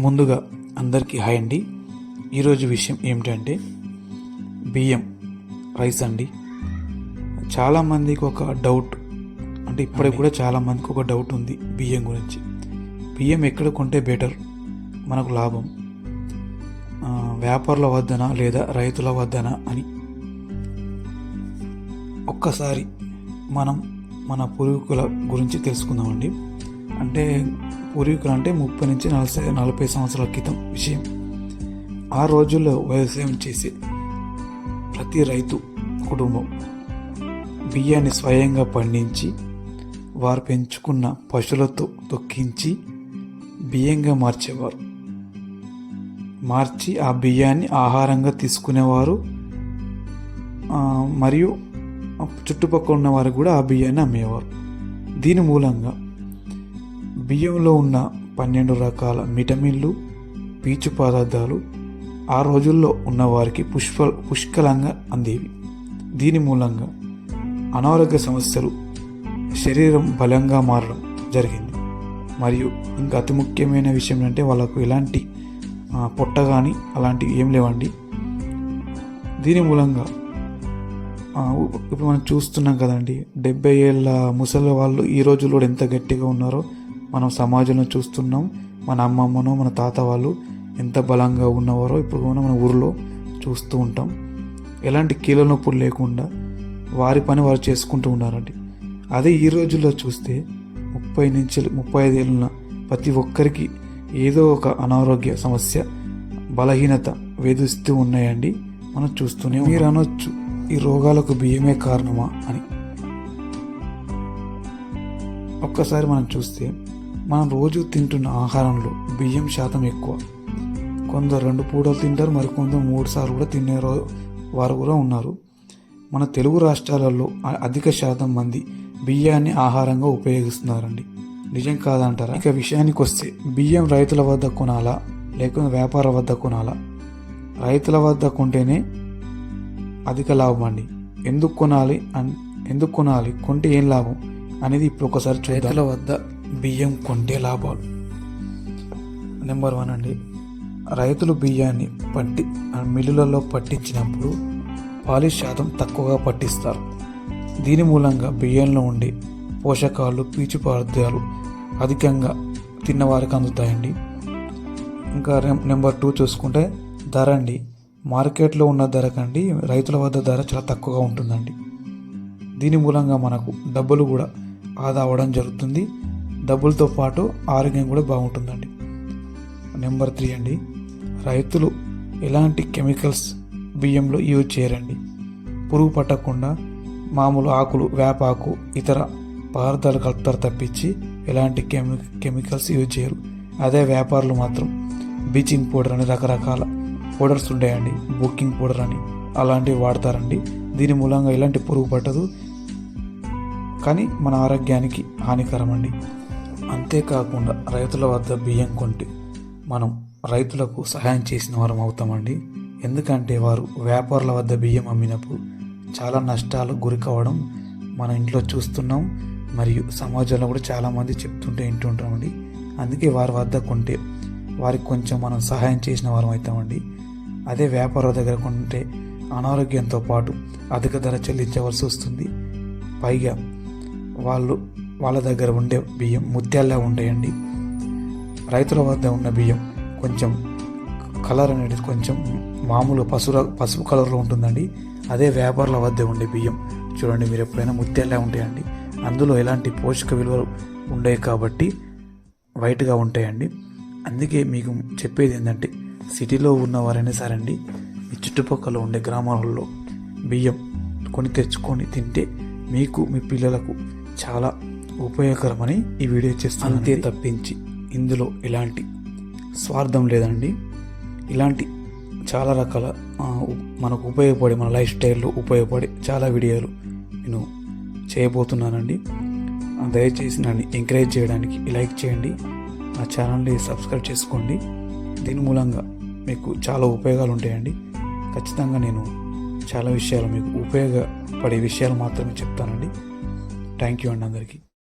ముందుగా అందరికీ హాయ్ అండి. ఈరోజు విషయం ఏమిటంటే బియ్యం రైస్ అండి. చాలామందికి ఒక డౌట్ అంటే ఇప్పటికి కూడా చాలామందికి ఒక డౌట్ ఉంది బియ్యం గురించి. బియ్యం ఎక్కడ కొంటే బెటర్ మనకు లాభం. వ్యాపారుల వద్దనా లేదా రైతుల వద్దనా అని. ఒక్కసారి మనం మన పూర్వీకుల గురించి తెలుసుకుందామండి. అంటే పూర్వీకులు అంటే ముప్పై నుంచి నలభై నలభై సంవత్సరాల క్రితం విషయం. ఆ రోజుల్లో వ్యవసాయం చేసే ప్రతి రైతు కుటుంబం బియ్యాన్ని స్వయంగా పండించి వారు పెంచుకున్న పశువులతో తొక్కించి బియ్యంగా మార్చేవారు. మార్చి ఆ బియ్యాన్ని ఆహారంగా తీసుకునేవారు. మరియు చుట్టుపక్కల ఉన్న వారు కూడా ఆ బియ్యాన్ని అమ్మేవారు. దీని మూలంగా బియ్యంలో ఉన్న పన్నెండు రకాల విటమిన్లు పీచు పదార్థాలు ఆ రోజుల్లో ఉన్నవారికి పుష్ప పుష్కలంగా అందేవి. దీని మూలంగా అనారోగ్య సమస్యలు శరీరం బలంగా మారడం జరిగింది. మరియు ఇంకా అతి ముఖ్యమైన విషయం ఏంటంటే వాళ్ళకు ఎలాంటి పొట్ట కానీ అలాంటివి ఏం లేవండి. దీని మూలంగా ఇప్పుడు మనం చూస్తున్నాం కదండి డెబ్బై ఏళ్ళ ముసలి వాళ్ళు ఈ రోజుల్లో కూడా ఎంత గట్టిగా ఉన్నారో మనం సమాజంలో చూస్తున్నాం మన అమ్మమ్మనో మన తాత వాళ్ళు ఎంత బలంగా ఉన్నవారో ఇప్పుడు కూడా మన ఊరిలో చూస్తూ ఉంటాం. ఎలాంటి కీళ్ళ నొప్పులు లేకుండా వారి పని వారు చేసుకుంటూ ఉన్నారండి. అదే ఈ రోజుల్లో చూస్తే ముప్పై నుంచి ముప్పై ఐదు ప్రతి ఒక్కరికి ఏదో ఒక అనారోగ్య సమస్య బలహీనత వేధిస్తూ ఉన్నాయండి. మనం చూస్తూనే మీరు అనొచ్చు ఈ రోగాలకు బియ్యమే కారణమా అని. ఒక్కసారి మనం చూస్తే మనం రోజు తింటున్న ఆహారంలో బియ్యం శాతం ఎక్కువ. కొందరు రెండు పూటలు తింటారు మరి కొందరు మూడు సార్లు కూడా తినే వారు కూడా ఉన్నారు. మన తెలుగు రాష్ట్రాలలో అధిక శాతం మంది బియ్యాన్ని ఆహారంగా ఉపయోగిస్తున్నారండి. నిజం కాదంటారా? ఇక విషయానికి వస్తే బియ్యం రైతుల వద్ద కొనాలా? లేకుంటే వ్యాపార వద్ద కొనాలా? రైతుల వద్ద కొంటేనే అధిక లాభం అండి. ఎందుకు కొనాలి అన్ ఎందుకు కొనాలి? కొంటే ఏం లాభం? అనేది ఇప్పుడు ఒకసారి రైతుల వద్ద బియ్యం కొంటే లాభాలు. నెంబర్ వన్ అండి రైతులు బియ్యాన్ని పట్టి మిల్లులలో పట్టించినప్పుడు పాలిష్ శాతం తక్కువగా పట్టిస్తారు. దీని మూలంగా బియ్యంలో ఉండే పోషకాలు పీచు పదార్థాలు అధికంగా తిన్నవారికి అందుతాయండి. ఇంకా నెంబర్ టూ చూసుకుంటే ధర అండి. మార్కెట్లో ఉన్న ధర కండి రైతుల వద్ద ధర చాలా తక్కువగా ఉంటుందండి. దీని మూలంగా మనకు డబ్బులు కూడా ఆదా అవ్వడం జరుగుతుంది. డబ్బులతో పాటు ఆరోగ్యం కూడా బాగుంటుందండి. నెంబర్ త్రీ అండి రైతులు ఎలాంటి కెమికల్స్ బియ్యంలో యూజ్ చేయరండి. పురుగు పట్టకుండా మామూలు ఆకులు వేపాకు ఇతర పదార్థాలు కలుపుతారు తప్పించి ఎలాంటి కెమి కెమికల్స్ యూజ్ చేయరు. అదే వ్యాపారులు మాత్రం బ్లీచింగ్ పౌడర్ అని రకరకాల పౌడర్స్ ఉంటాయండి బుకింగ్ పౌడర్ అని అలాంటివి వాడతారండి. దీని మూలంగా ఎలాంటి పురుగు పట్టదు కానీ మన ఆరోగ్యానికి హానికరం అండి అంతేకాకుండా రైతుల వద్ద బియ్యం కొంటే మనం రైతులకు సహాయం చేసిన వారం అవుతామండి. ఎందుకంటే వారు వ్యాపారుల వద్ద బియ్యం అమ్మినప్పుడు చాలా నష్టాలు గురి కావడం మన ఇంట్లో చూస్తున్నాం. మరియు సమాజంలో కూడా చాలామంది చెప్తుంటే వింటుంటామండి. అందుకే వారి వద్ద కొంటే వారికి కొంచెం మనం సహాయం చేసిన వారం అవుతామండి. అదే వ్యాపారుల దగ్గర కొంటే అనారోగ్యంతో పాటు అధిక ధర చెల్లించవలసి వస్తుంది. పైగా వాళ్ళు వాళ్ళ దగ్గర ఉండే బియ్యం ముత్యాల్లా ఉంటాయండి. రైతుల వద్ద ఉన్న బియ్యం కొంచెం కలర్ అనేది కొంచెం మామూలు పసుర పసుపు కలర్లో ఉంటుందండి. అదే వ్యాపారుల వద్ద ఉండే బియ్యం. చూడండి మీరు ఎప్పుడైనా ముత్యాల్లా ఉంటాయండి. అందులో ఎలాంటి పోషక విలువలు ఉండవు కాబట్టి వైట్గా ఉంటాయండి. అందుకే మీకు చెప్పేది ఏంటంటే సిటీలో ఉన్నవారైనా సరే అండి మీ చుట్టుపక్కల ఉండే గ్రామాలలో బియ్యం కొని తెచ్చుకొని తింటే మీకు మీ పిల్లలకు చాలా ఉపయోగకరమని ఈ వీడియో చేస్తాను అంతే తప్పించి ఇందులో ఎలాంటి స్వార్థం లేదండి. ఇలాంటి చాలా రకాల మనకు ఉపయోగపడే మన లైఫ్ స్టైల్లో ఉపయోగపడే చాలా వీడియోలు నేను చేయబోతున్నానండి. దయచేసి నన్ను ఎంకరేజ్ చేయడానికి లైక్ చేయండి. నా ఛానల్ని సబ్స్క్రైబ్ చేసుకోండి. దీని మూలంగా మీకు చాలా ఉపయోగాలు ఉంటాయండి. ఖచ్చితంగా నేను చాలా విషయాలు మీకు ఉపయోగపడే విషయాలు మాత్రమే చెప్తానండి. థ్యాంక్ యూ అండి అందరికీ.